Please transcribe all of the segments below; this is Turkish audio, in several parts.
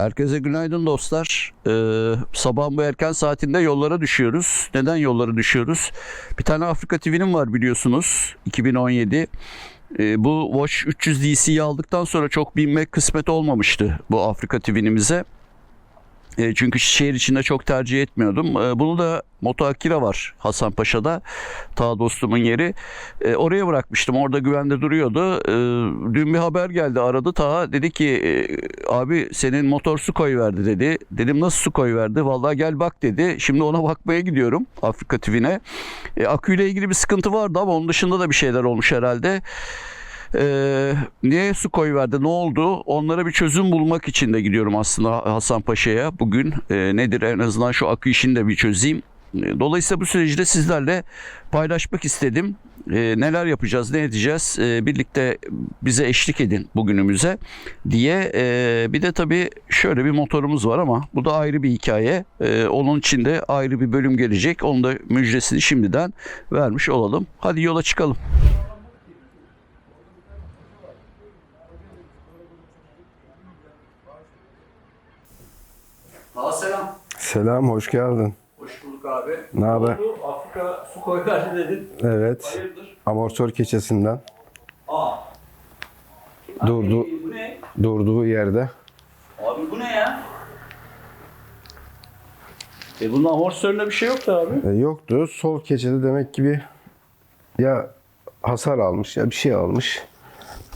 Herkese günaydın dostlar. Ee, sabahın bu erken saatinde yollara düşüyoruz. Neden yollara düşüyoruz? Bir tane Afrika TV'nin var biliyorsunuz. 2017. Ee, bu Watch 300 DC'yi aldıktan sonra çok binmek kısmet olmamıştı bu Afrika TV'nimize. E, çünkü şehir içinde çok tercih etmiyordum. E, bunu da Moto Akira var Hasanpaşa'da. Ta dostumun yeri. E, oraya bırakmıştım. Orada güvende duruyordu. Dün bir haber geldi. Aradı ta dedi ki abi senin motor su koyverdi dedi. Dedim nasıl su koyverdi? Vallahi gel bak dedi. Şimdi ona bakmaya gidiyorum Afrika TV'ne. Aküyle ilgili bir sıkıntı vardı ama onun dışında da bir şeyler olmuş herhalde. Ee, niye su koyuverdi? Ne oldu? Onlara bir çözüm bulmak için de gidiyorum aslında Hasan Paşa'ya bugün. Ee, nedir? En azından şu akü işini de bir çözeyim. Ee, dolayısıyla bu süreci de sizlerle paylaşmak istedim. Ee, neler yapacağız ne edeceğiz? Ee, birlikte bize eşlik edin bugünümüze diye. Ee, bir de tabii şöyle bir motorumuz var ama bu da ayrı bir hikaye. Ee, onun için de ayrı bir bölüm gelecek. Onun da müjdesini şimdiden vermiş olalım. Hadi yola çıkalım Hala selam. Selam, hoş geldin. Hoş bulduk abi. Ne haber? Afrika su koyverdi dedin. Evet, Hayırdır? amortisör keçesinden Aa. Durdu. Abi, bu ne? durduğu yerde. Abi bu ne ya? E bunun amortisöründe bir şey yoktu abi. E, yoktu. Sol keçede demek ki bir ya hasar almış ya bir şey almış.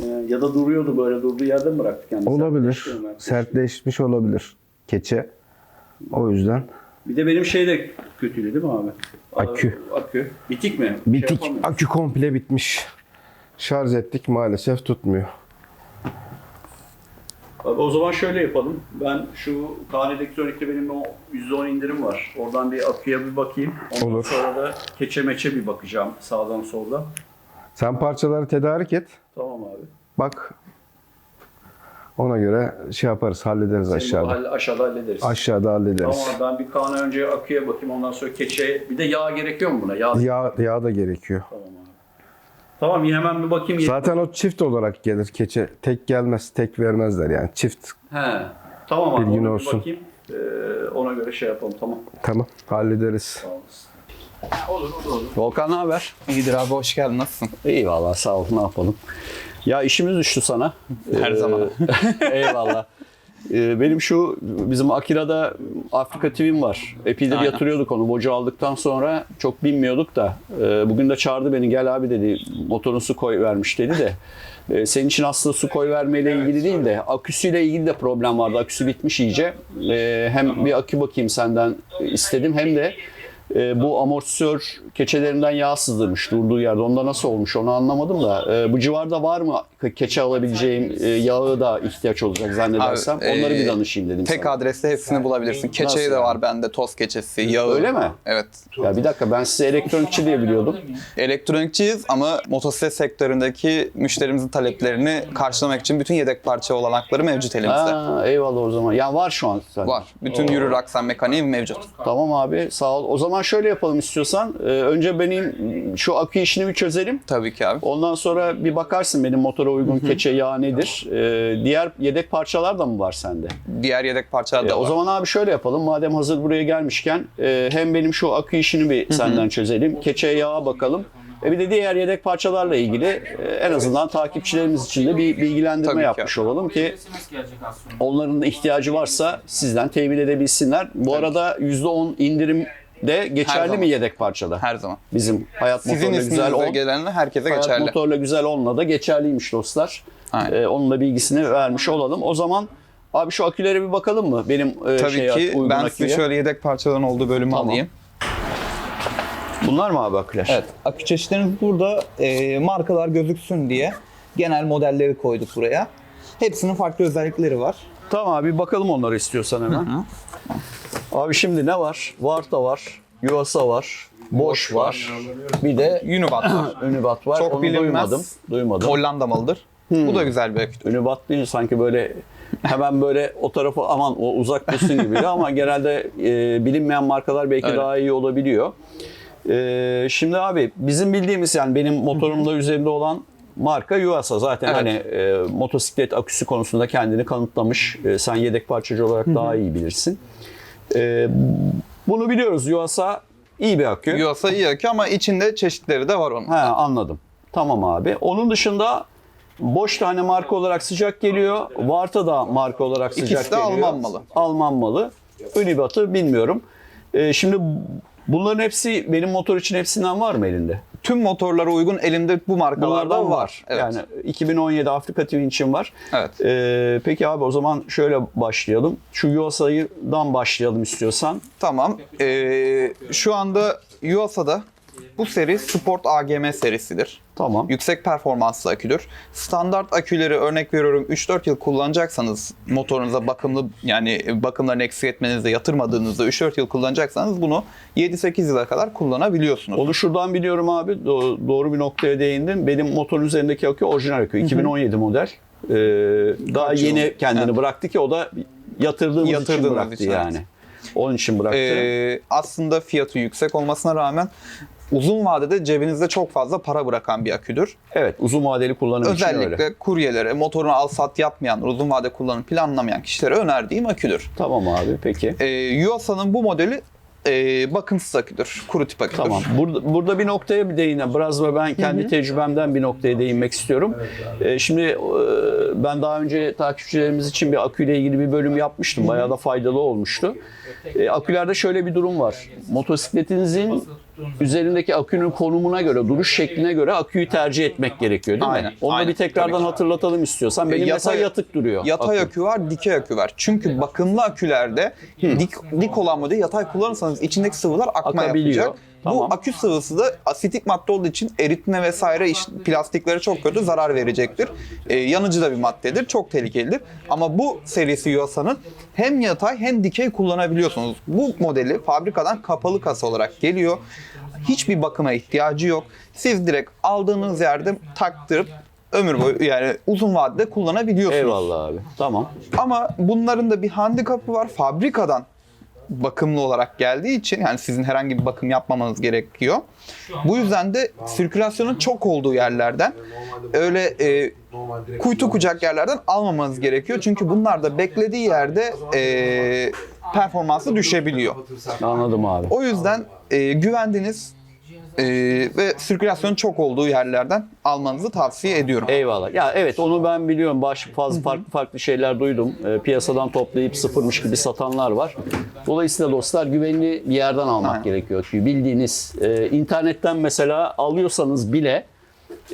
Ee, ya da duruyordu böyle durduğu yerde mi bıraktık yani? Olabilir. Sertleşmiş olabilir keçe. O yüzden Bir de benim şey de kötüydü değil mi abi? Akü. Akü. Bitik mi? Şey bitik. yapamıyor. Akü komple bitmiş. Şarj ettik maalesef tutmuyor. Abi o zaman şöyle yapalım. Ben şu Kaan Elektronik'te benim o %10 indirim var. Oradan bir aküye bir bakayım. Ondan Olur. sonra da keçe meçe bir bakacağım sağdan soldan. Sen parçaları tedarik et. Tamam abi. Bak ona göre şey yaparız, hallederiz Senin aşağıda. hall- aşağıda hallederiz. Aşağıda hallederiz. Tamam ben bir Kaan'a önce aküye bakayım ondan sonra keçe. Bir de yağ gerekiyor mu buna? Yağ. Yağ, yağ da gerekiyor. Tamam abi. Tamam iyi hemen bir bakayım. Zaten o çift olarak gelir keçe. Tek gelmez, tek vermezler yani. Çift. He. Tamam abi. Bilgin olsun. bakayım. Ee, ona göre şey yapalım tamam. Tamam, hallederiz. Olasın. Olur olur olur. Volkan ne haber? İyidir abi hoş geldin. Nasılsın? İyi vallahi sağ ol ne yapalım. Ya işimiz düştü sana. Her Ee, zaman. Eyvallah. Ee, Benim şu bizim Akira'da Afrika TV'm var. Epeydir Aynen. yatırıyorduk onu. Boca aldıktan sonra çok bilmiyorduk da. e, Bugün de çağırdı beni gel abi dedi. Motorun su koy vermiş dedi de. e, Senin için aslında su koy vermeyle ilgili değil de aküsüyle ilgili de problem vardı. Aküsü bitmiş iyice. E, Hem bir akü bakayım senden istedim hem de e, bu amortisör keçelerinden yağ sızdırmış durduğu yerde. Onda nasıl olmuş onu anlamadım da. E, bu civarda var mı keçe alabileceğim e, yağı da ihtiyaç olacak zannedersem. Abi, Onları e, bir danışayım dedim Tek sana. adreste hepsini bulabilirsin. Keçeyi de yani? var bende. Toz keçesi, yağı. Öyle mi? Evet. Ya bir dakika ben size elektronikçi diye biliyordum. Elektronikçiyiz ama motosiklet sektöründeki müşterimizin taleplerini karşılamak için bütün yedek parça olanakları mevcut elimizde. Ha, eyvallah o zaman. Ya var şu an. zaten. Var. Bütün yürür aksan mekaniği mevcut. Tamam abi sağ ol. O zaman şöyle yapalım istiyorsan. Ee, önce benim şu akü işini bir çözelim. Tabii ki abi. Ondan sonra bir bakarsın benim motora uygun keçe yağı nedir. Ee, diğer yedek parçalar da mı var sende? Diğer yedek parçalar E, da o var. zaman abi şöyle yapalım. Madem hazır buraya gelmişken e, hem benim şu akü işini bir senden çözelim. Keçe yağa bakalım. E bir de diğer yedek parçalarla ilgili e, en azından takipçilerimiz için de bir bilgilendirme Tabii ki. yapmış olalım ki onların da ihtiyacı varsa sizden temin edebilsinler. Bu arada %10 indirim de geçerli mi yedek parçada? Her zaman. Bizim hayat Sizin motorla güzel 10. gelenle herkese Hayat geçerli. motorla güzel 10'la da geçerliymiş dostlar. Aynen. Ee, onun da bilgisini vermiş olalım. O zaman abi şu akülere bir bakalım mı? Benim e, Tabii şeye, ki ben aküye. size şöyle yedek parçaların olduğu bölümü Tamam. alayım. Bunlar mı abi aküler? Evet, akü çeşitlerimiz burada e, markalar gözüksün diye genel modelleri koyduk buraya. Hepsinin farklı özellikleri var. Tamam abi bakalım onları istiyorsan hemen. Abi şimdi ne var? Varta var, Yuasa var, Bosch var. Bir de Unibat var. Unibat var. Çok Onu bilinmez. duymadım. Duymadım. Hollanda malıdır. Bu da güzel bir akü. Unibat deyince sanki böyle hemen böyle o tarafı aman o uzak dursun gibi ama genelde e, bilinmeyen markalar belki Öyle. daha iyi olabiliyor. E, şimdi abi bizim bildiğimiz yani benim motorumda üzerinde olan marka Yuasa zaten Evet. hani e, motosiklet aküsü konusunda kendini kanıtlamış. E, sen yedek parçacı olarak daha iyi bilirsin. E, bunu biliyoruz Yuasa iyi bir akü. Yuasa iyi akü ama içinde çeşitleri de var onun. He anladım. Tamam abi. Onun dışında Boş tane marka olarak sıcak geliyor. Varta da marka olarak sıcak İkisi de geliyor. Alman malı. Alman malı. Unibat'ı bilmiyorum. Ee, şimdi bunların hepsi benim motor için hepsinden var mı elinde? Tüm motorlara uygun elimde bu markalarda Bunlardan var. var. Evet. Yani 2017 Afrika TV için var. Evet. Ee, peki abi o zaman şöyle başlayalım. Şu Yuasa'dan başlayalım istiyorsan. Tamam. Ee, şu anda Yuasa'da bu seri Sport AGM serisidir. Tamam. Yüksek performanslı aküdür. Standart aküleri örnek veriyorum 3-4 yıl kullanacaksanız motorunuza bakımlı yani bakımlarını eksik etmenizde yatırmadığınızda 3-4 yıl kullanacaksanız bunu 7-8 yıla kadar kullanabiliyorsunuz. Onu şuradan biliyorum abi. Do- doğru bir noktaya değindin. Benim motorun üzerindeki akü orijinal akü. 2017 model. Ee, daha Kaç yeni yıl? kendini Evet. bıraktı ki o da yatırdığımız, için Yatırdığımız bıraktı için, yani. Onun için bıraktı. Ee, aslında fiyatı yüksek olmasına rağmen uzun vadede cebinizde çok fazla para bırakan bir aküdür. evet uzun vadeli kullanım için öyle. Özellikle kuryelere, motorunu al sat yapmayanlar, uzun vade kullanım planlamayan kişilere önerdiğim aküdür. Tamam abi peki. Ee, Yuasa'nın bu modeli e, bakımsız aküdür, kuru tip aküdür. Tamam. Burada, burada bir noktaya bir değineyim. Biraz da ben kendi tecrübemden bir noktaya değinmek istiyorum. Ee, şimdi e, ben daha önce takipçilerimiz için bir aküyle ilgili bir bölüm yapmıştım. Bayağı da faydalı olmuştu. E, akülerde şöyle bir durum var. Motosikletinizin üzerindeki akünün konumuna göre, duruş şekline göre aküyü tercih etmek gerekiyor değil Aynen, mi? Onu da aynen. bir tekrardan Tabii hatırlatalım istiyorsan. Benim E, mesela yatay- yatık duruyor. Yatay akü. akü var, dikey akü var. Çünkü bakımlı akülerde dik, dik olan modeli yatay kullanırsanız içindeki sıvılar akma Akabiliyor. yapacak. Tamam. Bu akü sıvısı da asitik madde olduğu için eritme vesaire iş, plastiklere çok kötü zarar verecektir. Ee, yanıcı da bir maddedir, çok tehlikelidir. Ama bu serisi Yuasa'nın hem yatay hem dikey kullanabiliyorsunuz. Bu modeli fabrikadan kapalı kasa olarak geliyor. Hiçbir bakıma ihtiyacı yok. Siz direkt aldığınız yerde taktırıp ömür boyu yani uzun vadede kullanabiliyorsunuz. Eyvallah abi. Tamam. Ama bunların da bir handikapı var. Fabrikadan bakımlı olarak geldiği için yani sizin herhangi bir bakım yapmamanız gerekiyor. Bu yüzden de sirkülasyonun çok olduğu yerlerden öyle e, kuytu kucak yerlerden almamanız gerekiyor. Çünkü bunlar da beklediği yerde e, performansı düşebiliyor. Anladım abi. O yüzden e, güvendiğiniz e, ve sirkülasyonun çok olduğu yerlerden almanızı tavsiye ediyorum. Eyvallah. Ya evet onu ben biliyorum. Baş, fazla farklı farklı şeyler duydum. Ee, piyasadan toplayıp sıfırmış gibi satanlar var. Dolayısıyla dostlar güvenli bir yerden almak Aynen. gerekiyor. Çünkü bildiğiniz e, internetten mesela alıyorsanız bile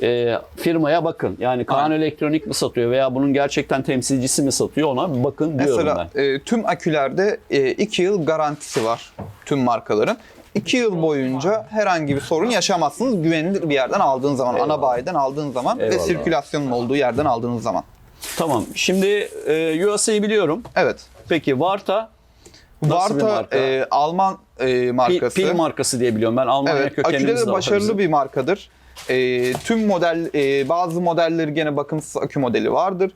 e, firmaya bakın. Yani Kaan Elektronik mi satıyor veya bunun gerçekten temsilcisi mi satıyor ona bakın diyorum Mesela ben. e, tüm akülerde 2 yıl garantisi var tüm markaların. 2 yıl boyunca herhangi bir sorun yaşamazsınız güvenilir bir yerden aldığın zaman, ana bayiden aldığın zaman ve Eyvallah. sirkülasyonun olduğu yerden aldığınız zaman. Tamam. Şimdi e, USA'yı biliyorum. Evet. Peki Varta nasıl Varta e, Alman e, Pil, markası. pil markası diye biliyorum ben. Almanya Evet, kökenimiz aküde de başarılı bizim. bir markadır. E, tüm model, e, bazı modelleri gene bakımsız akü modeli vardır.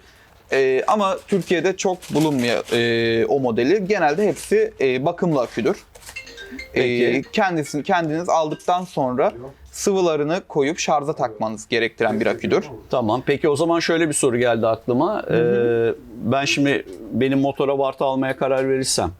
E, ama Türkiye'de çok bulunmuyor e, o modeli. Genelde hepsi e, bakımlı aküdür. E, Peki. kendisini kendiniz aldıktan sonra sıvılarını koyup şarja takmanız gerektiren bir aküdür. Tamam. Peki o zaman şöyle bir soru geldi aklıma. Ee, ben şimdi benim motora Varta almaya karar verirsem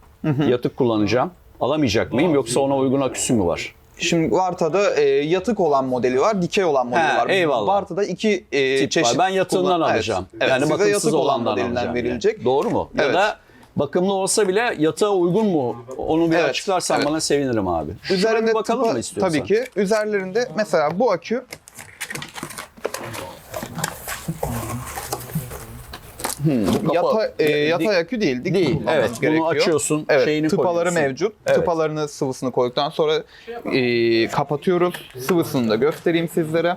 yatık kullanacağım. Alamayacak mıyım yoksa ona uygun aküsü mü var? Şimdi Varta'da e, yatık olan modeli var, dikey olan modeli He, var. eyvallah. Varta'da iki e, Tip çeşit var. Ben yatığından kullan- alacağım. Evet, yani size bakımsız yatık olan olandan modelinden alacağım. verilecek. Yani. Doğru mu? Ya Evet. da bakımlı olsa bile yatağa uygun mu? Onu bir Evet, açıklarsan evet. bana sevinirim abi. Şuna Üzerinde bir bakalım tıpa- mı istiyorsan? Tabii ki. Üzerlerinde mesela bu akü Kapı- yata, e, yatay akü değil. Dik Değil, evet. Bunu gerekiyor. açıyorsun, Evet, şeyini tıpaları koyuyorsun. mevcut. Evet. Tıpalarını sıvısını koyduktan sonra e, kapatıyoruz. Sıvısını da göstereyim sizlere.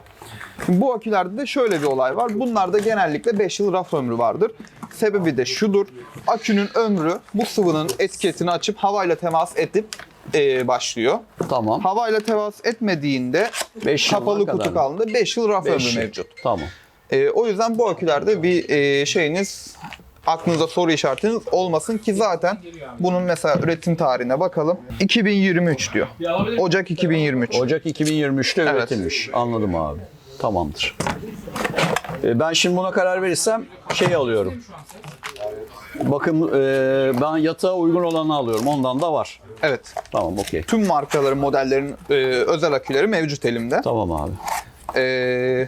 Şimdi bu akülerde de şöyle bir olay var. Bunlarda genellikle 5 yıl raf ömrü vardır. Sebebi de şudur. Akünün ömrü bu sıvının etiketini açıp havayla temas edip e, başlıyor. Tamam. Havayla temas etmediğinde Beş kapalı kutu kaldığında 5 yıl raf Beş ömrü yıl. mevcut. Tamam. E, o yüzden bu akülerde bir e, şeyiniz aklınıza soru işaretiniz olmasın ki zaten bunun mesela üretim tarihine bakalım. 2023 diyor. Ocak 2023. Ocak 2023'te Evet. üretilmiş. Anladım abi. Tamamdır. E, Ben şimdi buna karar verirsem şey alıyorum. Bakın e, ben yatağa uygun olanı alıyorum. Ondan da var. Evet. Tamam okey. Tüm markaların, modellerin e, özel aküleri mevcut elimde. Tamam abi. Ee,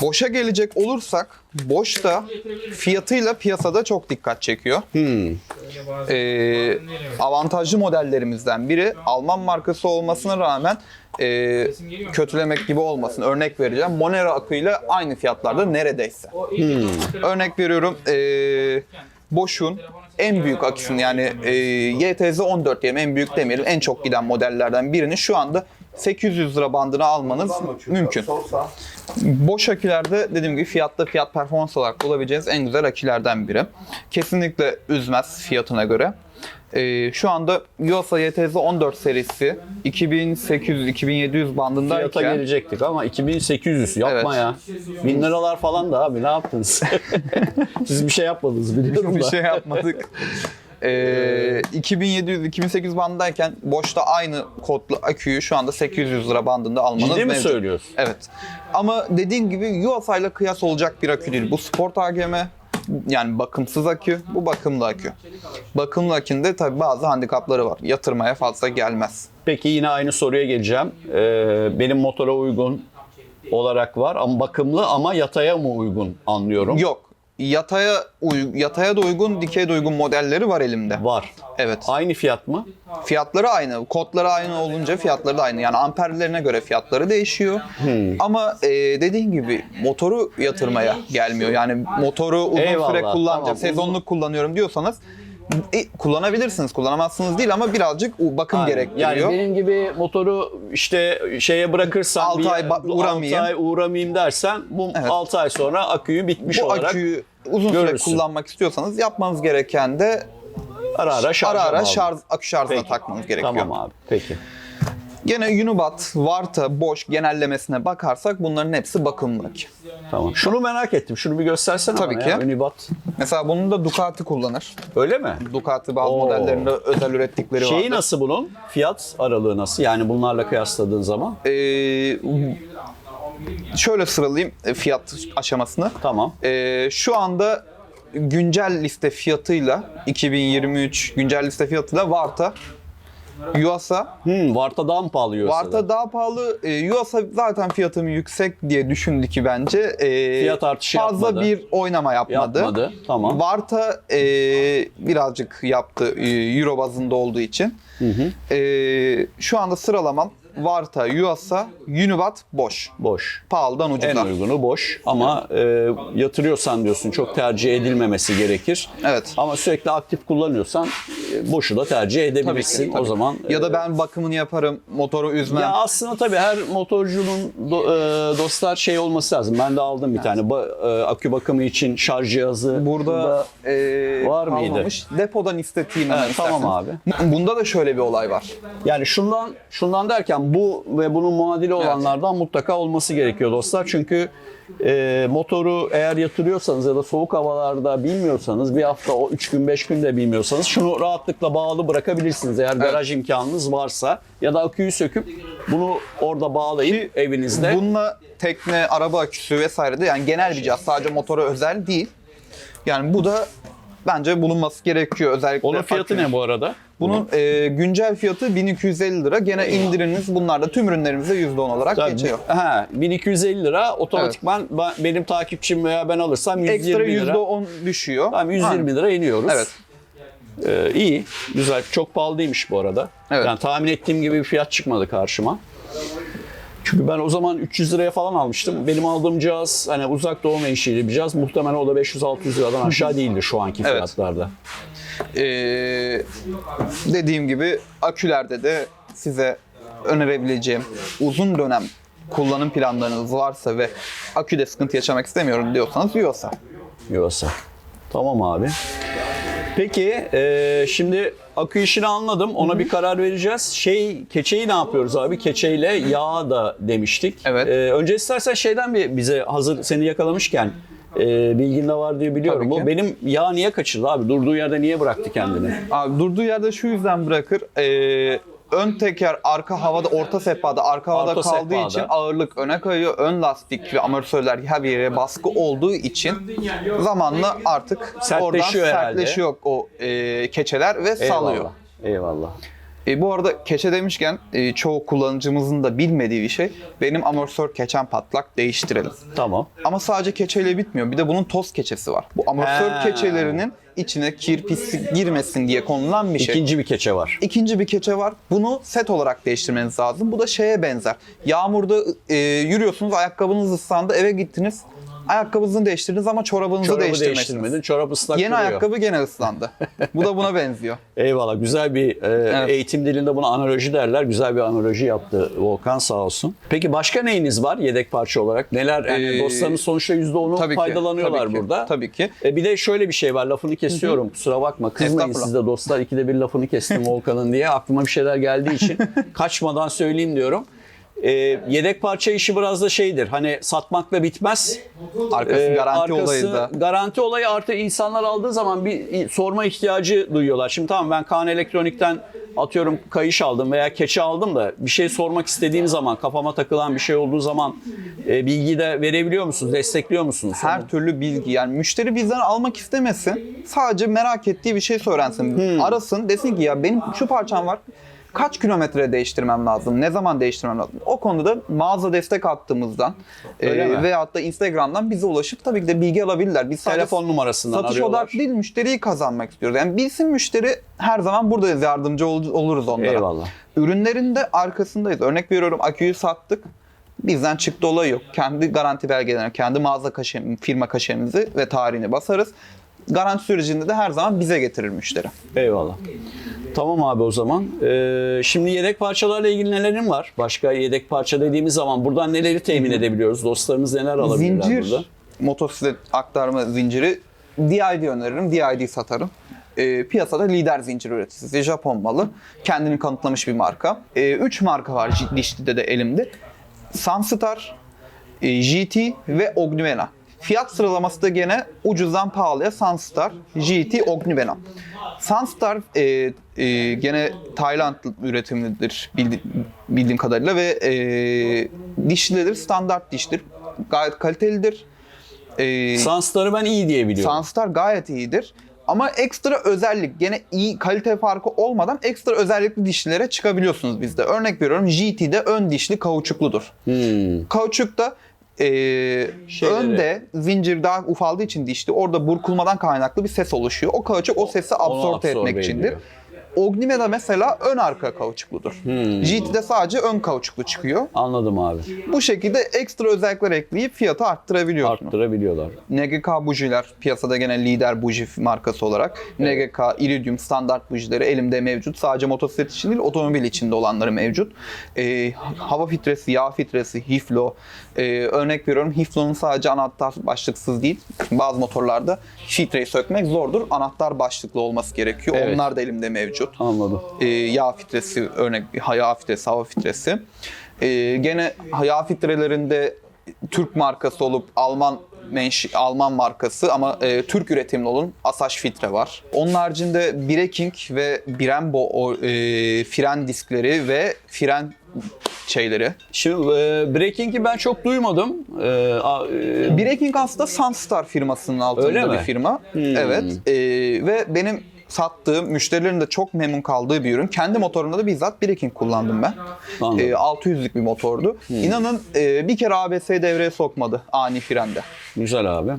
Boş'a gelecek olursak Bosch da fiyatıyla piyasada çok dikkat çekiyor. Ee, avantajlı modellerimizden biri Alman markası olmasına rağmen e, kötülemek gibi olmasın. Örnek vereceğim. Monero akıyla aynı fiyatlarda neredeyse. Örnek veriyorum. E, Bosch'un en büyük aküsünü yani e, YTZ 14 diyelim en büyük demeyelim en çok giden modellerden birini şu anda 800 lira bandına almanız mümkün. Boş akülerde dediğim gibi fiyatta fiyat performans olarak bulabileceğiniz en güzel akülerden biri. Kesinlikle üzmez fiyatına göre. Ee, şu anda Yuasa YTZ 14 serisi 2800-2700 bandındayken Fiyata gelecektik ama 2800 yapma Evet. ya. 1000 liralar falan da abi ne yaptınız? Siz bir şey yapmadınız biliyorum bir da. şey yapmadık. Ee, 2700-2800 bandındayken Boş'ta aynı kodlu aküyü şu anda 800 lira bandında almanız Ciddi mi mevcut. söylüyorsun? Evet. Ama dediğim gibi Yuasa ile kıyas olacak bir akü değil. Bu Sport AGM yani bakımsız akü, bu bakımlı akü. Bakımlı akünde tabii bazı handikapları var. Yatırmaya fazla gelmez. Peki yine aynı soruya geleceğim. Ee, benim motora uygun olarak var ama bakımlı ama yataya mı uygun anlıyorum. Yok. Yataya uy- yataya da uygun, dikeye de uygun modelleri var elimde. Var. Evet. Aynı fiyat mı? Fiyatları aynı. Kodları aynı olunca fiyatları da aynı. Yani amperlerine göre fiyatları değişiyor. Hmm. Ama e, dediğin gibi motoru yatırmaya gelmiyor. Yani motoru uzun Eyvallah, süre kullanacağım, tamam. sezonluk kullanıyorum diyorsanız e, kullanabilirsiniz. Kullanamazsınız değil ama birazcık bakım Aynen. gerektiriyor. Yani benim gibi motoru işte şeye bırakırsam Altı bir- ay ba- uğramayayım. altı ay uğramayayım dersen bu Evet. 6 ay sonra aküyü bitmiş Bu olarak aküyü uzun süre görürsün. kullanmak istiyorsanız yapmanız gereken de ara ara şarja ara ara şarj, akü şarjına Peki. takmanız gerekiyor. Tamam abi. Peki. Gene Unibat, Varta, Bosch genellemesine bakarsak bunların hepsi bakımlı akü. Tamam. Şunu merak ettim. Şunu bir göstersene Tabii bana ki. ya. Unibat. Mesela bunun da Ducati kullanır. Öyle mi? Ducati bazı Oo. modellerinde özel ürettikleri Şeyi vardır. nasıl bunun? Fiyat aralığı nasıl? Yani bunlarla kıyasladığın zaman. Ee, şöyle sıralayayım fiyat aşamasını. Tamam. Ee, şu anda güncel liste fiyatıyla 2023 güncel liste fiyatıyla Varta, Yuasa. Hmm, Varta daha mı pahalı da? Varta daha pahalı. E, Yuasa zaten fiyatım yüksek diye düşündü ki bence. E, Fiyat artışı fazla yapmadı. bir oynama yapmadı. Yapmadı. Tamam. Varta e, birazcık yaptı e, Euro bazında olduğu için. E, şu anda sıralamam Varta, Yuasa, Unibat, Bosch. Boş. Pahalıdan En ucuza. uygunu boş ama e, yatırıyorsan diyorsun çok tercih edilmemesi gerekir. Evet. Ama sürekli aktif kullanıyorsan e, boşu da tercih edebilirsin. tabii. O zaman Ya e, da ben bakımını yaparım, motoru üzmem. ya aslında tabii her motorcunun do- e, dostlar şey olması lazım. Ben de aldım bir tane ba- e, akü bakımı için şarj cihazı. Burada e, var mıydı? kalmamış. Depodan istediğim hemen Evet, tamam isterseniz. Bunda da şöyle bir olay var. Yani şundan şundan derken bu ve bunun muadili olanlardan mutlaka olması gerekiyor dostlar. Çünkü e, motoru eğer yatırıyorsanız ya da soğuk havalarda bilmiyorsanız bir hafta o 3 gün 5 gün de bilmiyorsanız şunu rahatlıkla bağlı bırakabilirsiniz eğer garaj imkanınız varsa ya da aküyü söküp bunu orada bağlayıp evinizde Bununla tekne, araba aküsü vesaire de yani genel bir cihaz. Sadece motora özel değil. Yani bu da bence bulunması gerekiyor özellikle. onun fiyatı ne bu arada? Bunun e, güncel fiyatı 1250 lira. Gene indiriminiz bunlarda tüm ürünlerimize %10 olarak Tabii, geçiyor. Ha, 1250 lira otomatikman ben, benim takipçim veya ben alırsam 120 Ekstra lira. %10 düşüyor. Tamam 120 Aynen. lira iniyoruz. Evet. Ee, iyi, güzel. Çok pahalı değilmiş bu arada. Evet. Yani tahmin ettiğim gibi bir fiyat çıkmadı karşıma. Çünkü ben o zaman 300 liraya falan almıştım. Benim aldığım cihaz hani uzak doğu menşeli bir cihaz. Muhtemelen o da 500-600 liradan aşağı değildi şu anki Evet. fiyatlarda. Ee, dediğim gibi akülerde de size önerebileceğim uzun dönem kullanım planlarınız varsa ve aküde sıkıntı yaşamak istemiyorum diyorsanız Yuasa. Yoksa. Tamam abi. Peki e, şimdi akü işini anladım. Ona bir karar vereceğiz. Şey keçeyi ne yapıyoruz abi? Keçeyle yağ da demiştik. Evet. E, önce istersen şeyden bir bize hazır seni yakalamışken e, bilgin de var diye biliyorum. Bu benim yağ niye kaçırdı abi? Durduğu yerde niye bıraktı kendini? Abi durduğu yerde şu yüzden bırakır. Ee, ön teker arka havada, orta sehpada arka havada Orta kaldığı sehpada. için ağırlık öne kayıyor. Ön lastik ve amortisörler her yere baskı olduğu için zamanla artık oradan Sertleşiyor herhalde. sertleşiyor o e, keçeler ve salıyor. Eyvallah. E, bu arada keçe demişken e, çoğu kullanıcımızın da bilmediği bir şey. Benim amortisör keçem patlak değiştirelim. Tamam. Ama sadece keçeyle bitmiyor. Bir de bunun toz keçesi var. Bu amortisör He. keçelerinin içine kir pislik girmesin diye konulan bir şey. İkinci bir keçe var. İkinci bir keçe var. Bunu set olarak değiştirmeniz lazım. Bu da şeye benzer. Yağmurda e, yürüyorsunuz, ayakkabınız ıslandı, eve gittiniz. Ayakkabınızı değiştirdiniz ama çorabınızı Çorabı değiştirmedin. Çorap ıslak Yeni duruyor. ayakkabı gene ıslandı. Bu da buna benziyor. Eyvallah. Güzel bir e, Evet. eğitim dilinde buna analoji derler. Güzel bir analoji yaptı Volkan sağ olsun. Peki başka neyiniz var yedek parça olarak? Neler? Yani Ee, dostlarınız sonuçta %10'u tabii ki, faydalanıyorlar tabii ki, burada. tabii ki. E, bir de şöyle bir şey var. Lafını kesiyorum. Kusura bakma. Kızmayın siz de dostlar. İkide bir lafını kestim Volkan'ın diye. Aklıma bir şeyler geldiği için kaçmadan söyleyeyim diyorum. E, yedek parça işi biraz da şeydir. Hani satmakla bitmez. Arkası Ee, garanti arkası olayı da. Garanti olayı artı insanlar aldığı zaman bir sorma ihtiyacı duyuyorlar. Şimdi tamam ben Kaan Elektronik'ten atıyorum kayış aldım veya keçe aldım da bir şey sormak istediğim zaman kafama takılan bir şey olduğu zaman e, bilgi de verebiliyor musunuz? Destekliyor musunuz? Her türlü bilgi yani müşteri bizden almak istemesin. Sadece merak ettiği bir şey söylensin. Hmm. Arasın desin ki ya benim şu parçam var. Kaç kilometre değiştirmem lazım? Ne zaman değiştirmem lazım? O konuda da mağaza destek attığımızdan Öyle e, mi? veyahut da Instagram'dan bize ulaşıp tabii ki de bilgi alabilirler. Biz Telefon numarasından satış arıyorlar. odaklı değil müşteriyi kazanmak istiyoruz. Yani bilsin müşteri her zaman buradayız yardımcı ol- oluruz onlara. Eyvallah. Ürünlerin de arkasındayız. Örnek veriyorum aküyü sattık. Bizden çıktı olay yok. Kendi garanti belgelerini, kendi mağaza kaşem, firma kaşemizi ve tarihini basarız. Garanti sürecinde de her zaman bize getirir müşteri. Eyvallah. Tamam abi o zaman. Ee, şimdi yedek parçalarla ilgili nelerin var? Başka yedek parça dediğimiz zaman buradan neleri temin edebiliyoruz? Dostlarımız neler alabilirler Zincir, burada? motosiklet aktarma zinciri DID öneririm, DID satarım. Ee, piyasada lider zincir üreticisi, Japon malı. Kendini kanıtlamış bir marka. 3 marka var Dişli'de de elimde. Sunstar, e, GT ve Ognivena. Fiyat sıralaması da gene ucuzdan pahalıya Sunstar, GT, Ognivena. Sunstar e, e, gene Tayland üretimidir bildi- bildiğim kadarıyla ve e, dişlidir, standart diştir. Gayet kalitelidir. E, Sunstar'ı ben iyi diye biliyorum. Sunstar gayet iyidir. Ama ekstra özellik, gene iyi kalite farkı olmadan ekstra özellikli dişlilere çıkabiliyorsunuz bizde. Örnek veriyorum GT'de ön dişli kauçukludur. Hmm. Kauçukta e, önde zincir daha ufaldığı için dişli orada burkulmadan kaynaklı bir ses oluşuyor. O kauçuk o sesi absorbe absorbe etmek içindir. Ognime'de mesela ön arka kauçukludur. Hmm. GT'de sadece ön kauçuklu çıkıyor. Anladım abi. Bu şekilde ekstra özellikler ekleyip fiyatı arttırabiliyorsunuz. Arttırabiliyorlar. NGK bujiler piyasada gene lider buji markası olarak. NGK Iridium standart bujileri elimde mevcut. Sadece motosiklet için değil otomobil içinde olanları mevcut. Ee, hava filtresi, yağ filtresi, Hiflo. Ee, örnek veriyorum Hiflo'nun sadece anahtar başlıksız değil. Bazı motorlarda filtreyi sökmek zordur. Anahtar başlıklı olması gerekiyor. Evet. Onlar da elimde mevcut Anladım. e, yağ filtresi örnek yağ filtresi, hava filtresi. E, gene yağ filtrelerinde Türk markası olup Alman menşi, Alman markası ama e, Türk üretimli olun Asaş filtre var. Onun haricinde Breking ve Brembo o, e, fren diskleri ve fren şeyleri. Şimdi e, Breaking'i ben çok duymadım. E, a- e, Breking aslında Sunstar firmasının altında Öyle bir firma. Hmm. Evet. E, ve benim sattığım, müşterilerin de çok memnun kaldığı bir ürün. Kendi motorumda da bizzat Breaking kullandım ben. Anladım. E, 600'lük bir motordu. İnanın e, bir kere ABS'yi devreye sokmadı ani frende. güzel abi.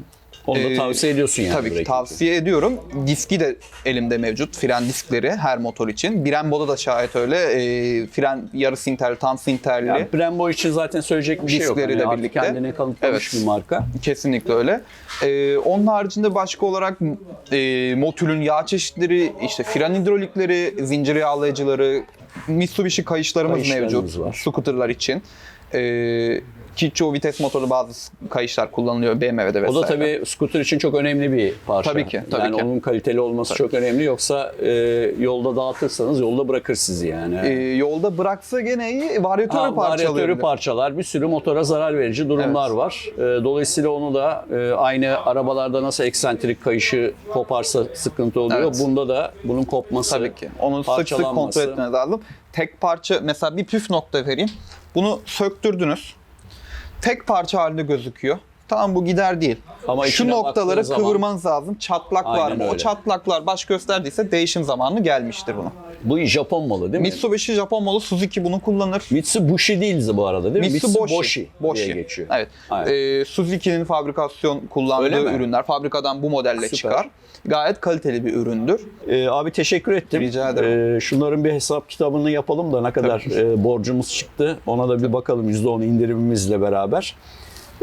Onu da Ee, tavsiye ediyorsun yani. Tabii ki Breaking'i. tavsiye ediyorum. Diski de elimde mevcut. Fren diskleri her motor için. Brembo'da da şayet öyle. E, fren yarı sinterli, tam sinterli. Ya Brembo için zaten söyleyecek bir şey yok. Diskleri Hani de birlikte. Kendini kanıtlamış Evet. bir marka. Kesinlikle öyle. Ee, onun haricinde başka olarak e, Motül'ün yağ çeşitleri, işte fren hidrolikleri, zincir yağlayıcıları, Mitsubishi kayışlarımız Kayışlarımız mevcut var. scooterlar için. Ee, ki çoğu vites motoru bazı kayışlar kullanılıyor BMW'de vesaire. O da tabii scooter için çok önemli bir parça. Tabii ki, tabii yani ki. onun kaliteli olması çok önemli. Yoksa e, yolda dağıtırsanız yolda bırakır sizi yani. Ee, yolda bıraksa gene iyi, varyatörü Ha, parçalıyor. varyatörü parçalar, bir sürü motora zarar verici durumlar Evet. var. E, dolayısıyla onu da e, aynı arabalarda nasıl eksantrik kayışı koparsa sıkıntı oluyor. Evet. Bunda da bunun kopması, Tabii ki. Onu sık sık kontrol etmeniz lazım. Tek parça mesela bir püf nokta vereyim. Bunu söktürdünüz. Tek parça halinde gözüküyor. Tamam bu gider değil. Ama Şu noktaları zaman- kıvırmanız lazım. Çatlak var Aynen mı? O öyle. çatlaklar baş gösterdiyse değişim zamanı gelmiştir bunun. Bu Japon malı değil mi? Mitsubishi Japon malı Suzuki bunu kullanır. Mitsubishi değildi bu arada değil mi? Mitsubishi. Mitsubishi diye geçiyor. Evet. Aynen. Ee, Suzuki'nin fabrikasyon kullandığı ürünler fabrikadan bu modelle Süper. çıkar. Gayet kaliteli bir üründür. Ee, abi teşekkür ettim. Rica ederim. Ee, şunların bir hesap kitabını yapalım da ne kadar e, borcumuz çıktı. Ona da bir bakalım %10 indirimimizle beraber.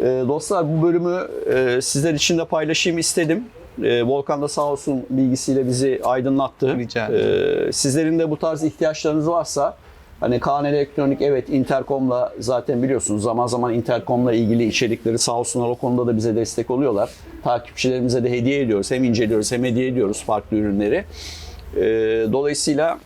Ee, dostlar bu bölümü e, sizler için de paylaşayım istedim. Ee, Volkan da sağ olsun bilgisiyle bizi aydınlattı. Rica Ee, sizlerin de bu tarz ihtiyaçlarınız varsa Hani Kaan Elektronik evet Intercom'la zaten biliyorsunuz zaman zaman Intercom'la ilgili içerikleri sağ olsunlar o konuda da bize destek oluyorlar. Takipçilerimize de hediye ediyoruz. Hem inceliyoruz hem hediye ediyoruz farklı ürünleri. Ee, dolayısıyla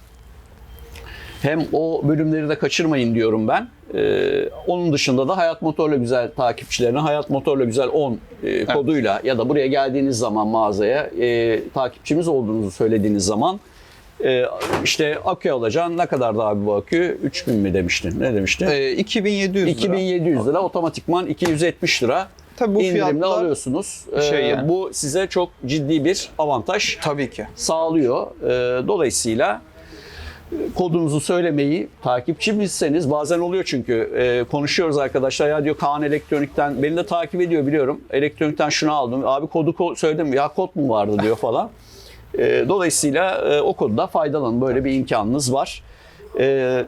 hem o bölümleri de kaçırmayın diyorum ben. Ee, onun dışında da Hayat Motorla Güzel takipçilerine Hayat Motorla Güzel 10 e, koduyla ya da buraya geldiğiniz zaman mağazaya e, takipçimiz olduğunuzu söylediğiniz zaman e, işte akü alacaksın. Ne kadar daha bu akü? 3000 mi demiştin? Ne demiştin? Ee, 2700 lira. 2700 lira otomatikman 270 lira Tabii bu indirimle alıyorsunuz. şey Ee, yani. Bu size çok ciddi bir avantaj Tabii ki. sağlıyor. Ee, Dolayısıyla e, kodunuzu söylemeyi takipçimizseniz bazen oluyor çünkü e, konuşuyoruz arkadaşlar ya diyor Kaan Elektronik'ten beni de takip ediyor biliyorum. Elektronik'ten şunu aldım. Abi kodu ko- söyledim ya kod mu vardı diyor falan. E, Dolayısıyla e, o koduda faydalanın. Böyle bir imkanınız var. E,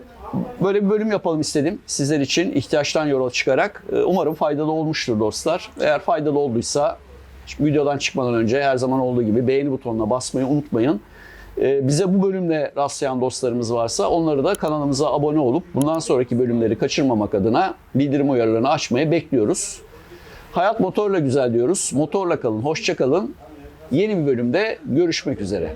Böyle bir bölüm yapalım istedim sizler için ihtiyaçtan yola çıkarak. E, Umarım faydalı olmuştur dostlar. Eğer faydalı olduysa videodan çıkmadan önce her zaman olduğu gibi beğeni butonuna basmayı unutmayın. Ee, Bize bu bölümle rastlayan dostlarımız varsa onları da kanalımıza abone olup bundan sonraki bölümleri kaçırmamak adına bildirim uyarılarını açmayı bekliyoruz. Hayat motorla güzel diyoruz. Motorla kalın, hoşça kalın. Yeni bir bölümde görüşmek üzere.